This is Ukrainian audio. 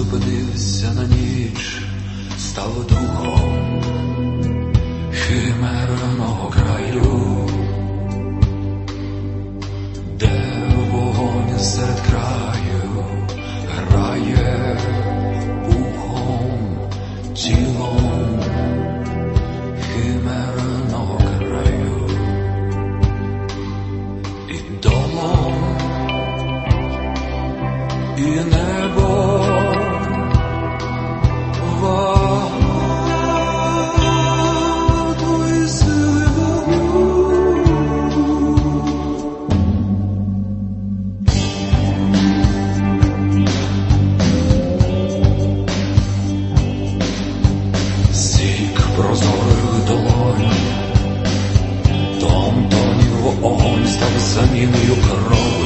зупинився на ніч, став духом химерного краю, тілом химерного Прозорих долонь, Дом тонів вогонь став заміною кров.